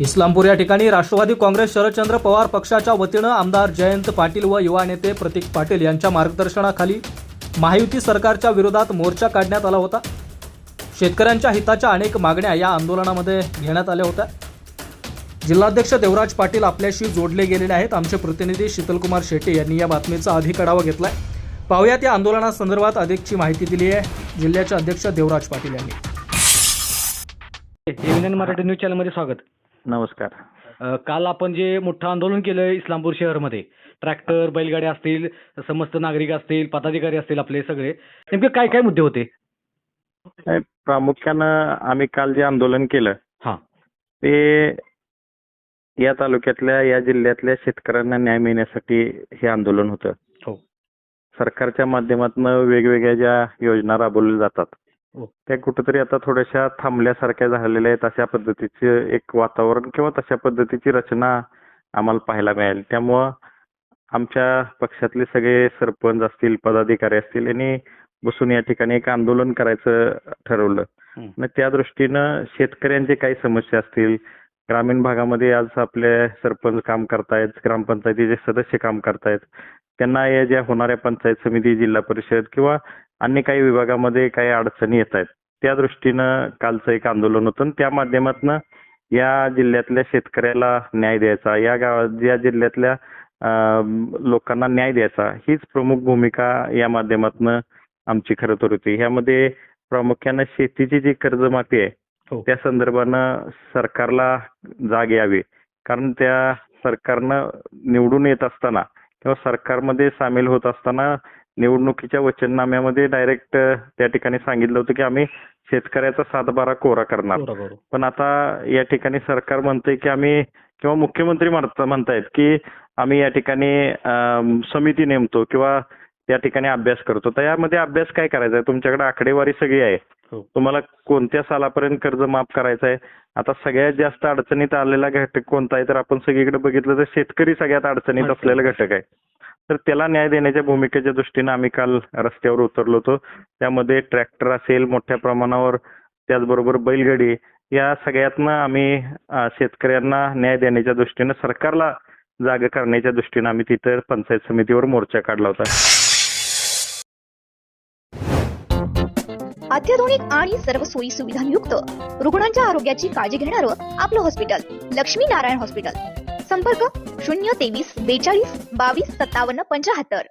इस्लामपूर या ठिकाणी राष्ट्रवादी काँग्रेस शरदचंद्र पवार पक्षाच्या वतीनं आमदार जयंत पाटील व युवा नेते प्रतीक पाटील यांच्या मार्गदर्शनाखाली महायुती सरकारच्या विरोधात मोर्चा काढण्यात आला होता. शेतकऱ्यांच्या हिताच्या अनेक मागण्या या आंदोलनामध्ये घेण्यात आल्या होत्या. जिल्हाध्यक्ष देवराज पाटील आपल्याशी जोडले गेलेले आहेत. आमचे प्रतिनिधी शीतलकुमार शेट्टी यांनी या बातमीचा अधिक आढावा घेतलाय. पाहुयात या आंदोलनासंदर्भात अधिकची माहिती दिली आहे जिल्ह्याचे अध्यक्ष देवराज पाटील यांनी. मराठी न्यूज चॅनलमध्ये स्वागत. नमस्कार. अ, काल आपण जे मोठं आंदोलन केलं इस्लामपूर शहरमध्ये ट्रॅक्टर बैलगाड्या असतील समस्त नागरिक असतील पदाधिकारी असतील आपले सगळे नेमके काय काय मुद्दे होते? प्रामुख्यानं आम्ही काल जे आंदोलन केलं हां. ते या तालुक्यातल्या या जिल्ह्यातल्या शेतकऱ्यांना न्याय मिळण्यासाठी हे आंदोलन होतं. हो. सरकारच्या माध्यमातून वेगवेगळ्या ज्या योजना राबवल्या जातात. त्या कुठेतरी आता थोड्याशा थांबल्यासारख्या झालेल्या आहेत अशा पद्धतीचे एक वातावरण किंवा तशा पद्धतीची रचना आम्हाला पाहायला मिळाली त्यामुळं आमच्या पक्षातले सगळे सरपंच असतील पदाधिकारी असतील यांनी बसून या ठिकाणी एक आंदोलन करायचं ठरवलं. आणि त्या दृष्टीनं शेतकऱ्यांचे काही समस्या असतील ग्रामीण भागामध्ये आज आपले सरपंच काम करतायत ग्रामपंचायतीचे सदस्य काम करतायत त्यांना या ज्या होणाऱ्या पंचायत समिती जिल्हा परिषद किंवा अन्य काही विभागामध्ये काही अडचणी येत आहेत. त्या दृष्टीनं कालचं एक आंदोलन होतं आणि त्या माध्यमातून या जिल्ह्यातल्या शेतकऱ्याला न्याय द्यायचा या गावात या जिल्ह्यातल्या लोकांना न्याय द्यायचा हीच प्रमुख भूमिका या माध्यमातून आमची खरं तर होती. ह्यामध्ये प्रामुख्यानं शेतीची जी कर्जमाफी आहे हो. त्या संदर्भानं सरकारला जाग यावी. कारण त्या सरकारनं निवडून येत असताना किंवा सरकारमध्ये सामील होत असताना निवडणुकीच्या वचननाम्यामध्ये डायरेक्ट त्या ठिकाणी सांगितलं होतं की आम्ही शेतकऱ्याचा सातबारा कोरा करणार. पण आता या ठिकाणी सरकार म्हणतंय की आम्ही किंवा मुख्यमंत्री म्हणत- म्हणतायत की आम्ही या ठिकाणी समिती नेमतो किंवा त्या ठिकाणी अभ्यास करतो. तर यामध्ये अभ्यास काय करायचा आहे? तुमच्याकडे आकडेवारी सगळी आहे. हो. तुम्हाला कोणत्या सालापर्यंत कर्ज माफ करायचं आहे? आता सगळ्यात जास्त अडचणीत आलेला घटक कोणता आहे? तर आपण सगळीकडे बघितलं तर शेतकरी सगळ्यात अडचणीत. असलेला घटक आहे. तर त्याला न्याय देण्याच्या भूमिकेच्या दृष्टीनं आम्ही काल रस्त्यावर उतरलो होतो. त्यामध्ये ट्रॅक्टर असेल मोठ्या प्रमाणावर त्याचबरोबर बैलगाडी या सगळ्यातनं आम्ही शेतकऱ्यांना न्याय देण्याच्या दृष्टीनं सरकारला जाग करण्याच्या दृष्टीनं आम्ही तिथं पंचायत समितीवर मोर्चा काढला होता. अत्याधुनिक आणि सर्व सोयी सुविधांयुक्त रुग्णांच्या आरोग्याची काळजी घेणारं आपलं हॉस्पिटल लक्ष्मी नारायण हॉस्पिटल संपर्क शून्य तेवीस बेचाळीस बावीस सत्तावन्न पंचाहत्तर.